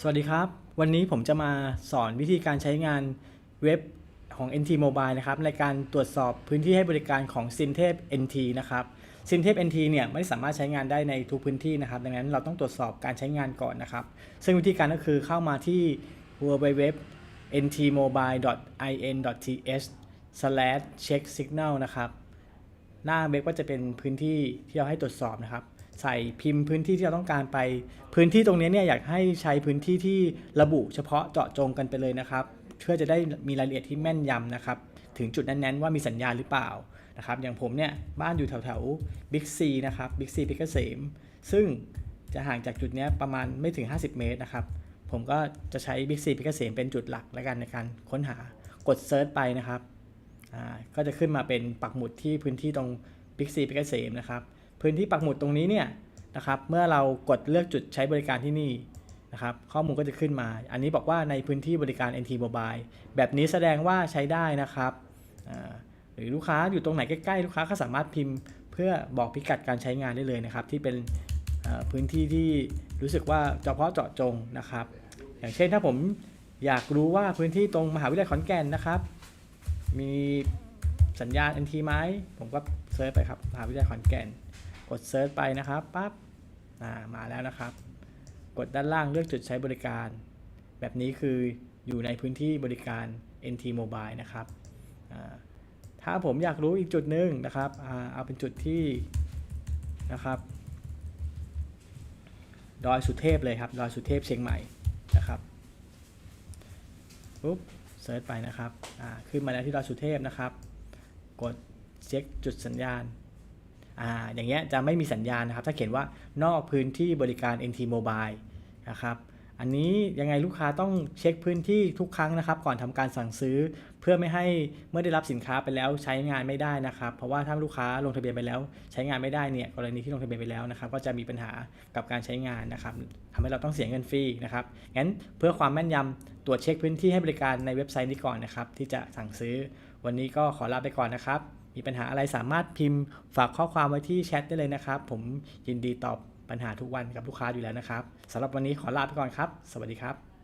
สวัสดีครับ วันนี้ผมจะมาสอนวิธีการใช้งานเว็บของ NT Mobile นะครับ ในการตรวจสอบพื้นที่ให้บริการของ s i n t e p NT นะครับ s i n t e p NT เนี่ยไม่สามารถใช้งานได้ในทุกพื้นที่นะครับ ดังนั้นเราต้องตรวจสอบการใช้งานก่อนนะครับ ซึ่งวิธีการก็คือเข้ามาที่ www ntmobile.in.th/check signal นะครับ หน้าเว็บก็จะเป็นพื้นที่ที่เราให้ตรวจสอบนะครับ ใส่พิมพ์พื้นที่ที่เราต้องการไป พื้นที่ตรงนี้เนี่ยอยากให้ใช้พื้นที่ที่ระบุเฉพาะเจาะจงกันไปเลยนะครับ เพื่อจะได้มีรายละเอียดที่แม่นยำนะครับ ถึงจุดนั้นๆว่ามีสัญญาณหรือเปล่านะครับ อย่างผมเนี่ยบ้านอยู่แถวๆบิ๊กซีนะครับบิ๊กซีพิกเกษมซึ่งจะห่างจากจุดนี้ประมาณไม่ถึง 50 เมตรนะครับ ผมก็จะใช้บิ๊กซีพิกเกษมเป็นจุดหลักแล้วกันในการค้นหากดเซิร์ชไปนะครับก็จะขึ้นมาเป็นปักหมุดที่พื้นที่ตรงบิ๊กซีพิกเกษมนะครับ พื้นที่ปักหมุดตรงนี้เนี่ยนะครับเมื่อเรากดเลือกจุดใช้บริการที่นี่นะครับข้อมูลก็จะขึ้นมา อันนี้บอกว่าในพื้นที่บริการ NT Mobile แบบนี้แสดงว่าใช้ได้นะครับหรือลูกค้าอยู่ตรงไหนใกล้ๆ ลูกค้าก็สามารถพิมพ์ เพื่อบอกพิกัดการใช้งานได้เลยนะครับ ที่เป็นพื้นที่ที่รู้สึกว่าเฉพาะเจาะจงนะครับ อย่างเช่นถ้าผมอยากรู้ว่าพื้นที่ตรงมหาวิทยาลัยขอนแก่นนะครับ มีสัญญาณ NT ไหมผมก็เซิร์ชไปครับมหาวิทยาลัยขอนแก่น กดเซิร์ชไปนะครับปั๊บมาแล้วนะครับ กดด้านล่างเลือกจุดใช้บริการ แบบนี้คืออยู่ในพื้นที่บริการ NT Mobile นะครับ ถ้าผมอยากรู้อีกจุดหนึ่งนะครับอเอาเป็นจุดที่นะครับดอยสุเทพเลยครับดอยสุเทพเชียงใหม่นะครับปุ๊บเซิร์ชไปนะครับขึ้นมาแล้วที่ดอยสุเทพนะครับ กดเช็คจุดสัญญาณ อ่าอย่างเงี้ยจะไม่มีสัญญาณนะครับ ถ้าเขียนว่านอกพื้นที่บริการ NT Mobile นะครับอันนี้ยังไงลูกค้าต้องเช็คพื้นที่ทุกครั้งนะครับ ก่อนทำการสั่งซื้อ เพื่อไม่ให้เมื่อได้รับสินค้าไปแล้วใช้งานไม่ได้นะครับ เพราะว่าถ้าลูกค้าลงทะเบียนไปแล้ว ใช้งานไม่ได้เนี่ยกรณีที่ลงทะเบียนไปแล้วนะครับ ก็จะมีปัญหากับการใช้งานนะครับทำให้เราต้องเสียเงินฟรีนะครับงั้นเพื่อความแม่นยำตรวจเช็คพื้นที่ให้บริการในเว็บไซต์นี้ก่อนนะครับ ที่จะสั่งซื้อ วันนี้ก็ขอลาไปก่อนนะครับ มีปัญหาอะไรสามารถพิมพ์ฝากข้อความไว้ที่แชทได้เลยนะครับ ผมยินดีตอบปัญหาทุกวันกับลูกค้าอยู่แล้วนะครับสำหรับวันนี้ขอลาไปก่อนครับ สวัสดีครับ